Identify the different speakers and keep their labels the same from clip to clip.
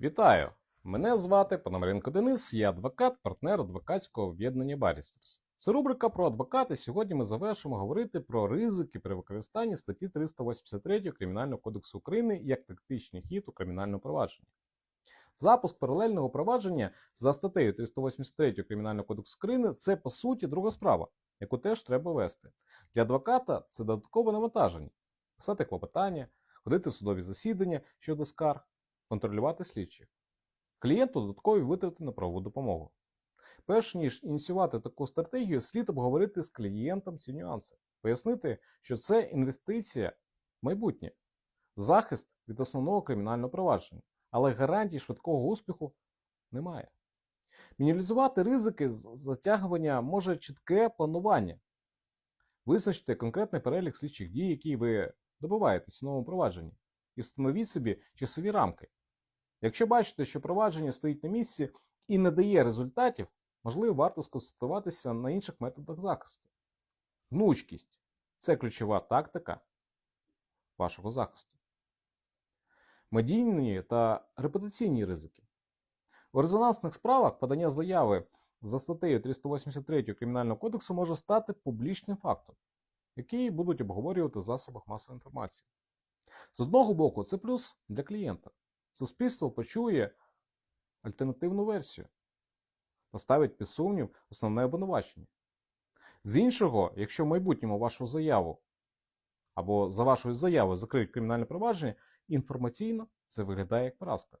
Speaker 1: Вітаю! Мене звати Пономаренко Денис, я адвокат, партнер адвокатського об'єднання Барістерс. Це рубрика про адвокати. Сьогодні ми завершимо говорити про ризики при використанні статті 383 Кримінального кодексу України як тактичний хід у кримінальному провадженні. Запуск паралельного провадження за статтею 383 Кримінального кодексу України це по суті друга справа, яку теж треба вести. Для адвоката це додаткове навантаження, писати клопотання, ходити в судові засідання щодо скарг, контролювати слідчих. Клієнту додаткові витрати на правову допомогу. Перш ніж ініціювати таку стратегію, слід обговорити з клієнтом ці нюанси, пояснити, що це інвестиція в майбутнє, захист від основного кримінального провадження, але гарантій швидкого успіху немає. Мінімізувати ризики затягування може чітке планування. Визначте конкретний перелік слідчих дій, які ви добиваєтесь у новому провадженні, і встановіть собі часові рамки. Якщо бачите, що провадження стоїть на місці і не дає результатів, можливо, варто сконцентруватися на інших методах захисту. Гнучкість це ключова тактика вашого захисту. Медійні та репутаційні ризики. У резонансних справах подання заяви за статтею 383 Кримінального кодексу може стати публічним фактом, який будуть обговорювати в засобах масової інформації. З одного боку, це плюс для клієнта. Суспільство почує альтернативну версію, поставить під сумнів основне обвинувачення. З іншого, якщо в майбутньому вашу заяву або за вашою заявою закриють кримінальне провадження, інформаційно це виглядає як поразка.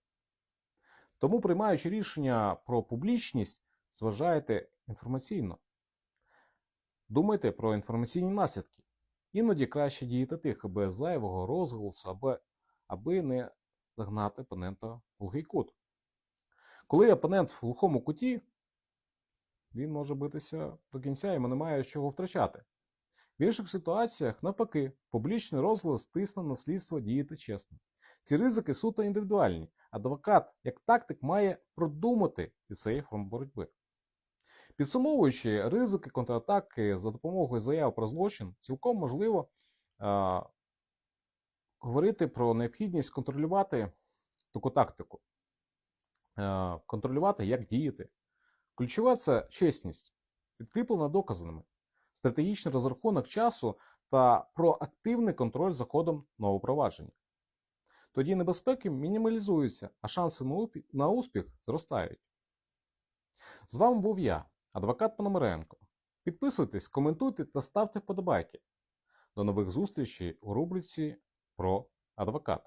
Speaker 1: Тому, приймаючи рішення про публічність, зважайте інформаційно. Думайте про інформаційні наслідки. Іноді краще діяти тихо, без зайвого розголосу, аби, аби не загнати опонента в глухий кут. Коли опонент в глухому куті, він може битися до кінця, йому немає чого втрачати. В інших ситуаціях, навпаки, публічний розголос тисне на слідство діяти чесно. Ці ризики суто індивідуальні. Адвокат, як тактик, має продумати і цей форм боротьби. Підсумовуючи ризики контратаки за допомогою заяв про злочин, цілком можливо говорити про необхідність контролювати таку тактику, е, контролювати, як діяти. Ключова це чесність, підкріплена доказами, стратегічний розрахунок часу та проактивний контроль за ходом нового провадження. Тоді небезпеки мінімалізуються, а шанси на успіх зростають. З вами був я, адвокат Пономаренко. Підписуйтесь, коментуйте та ставте вподобайки. До нових зустрічей у рубриці про адвокат.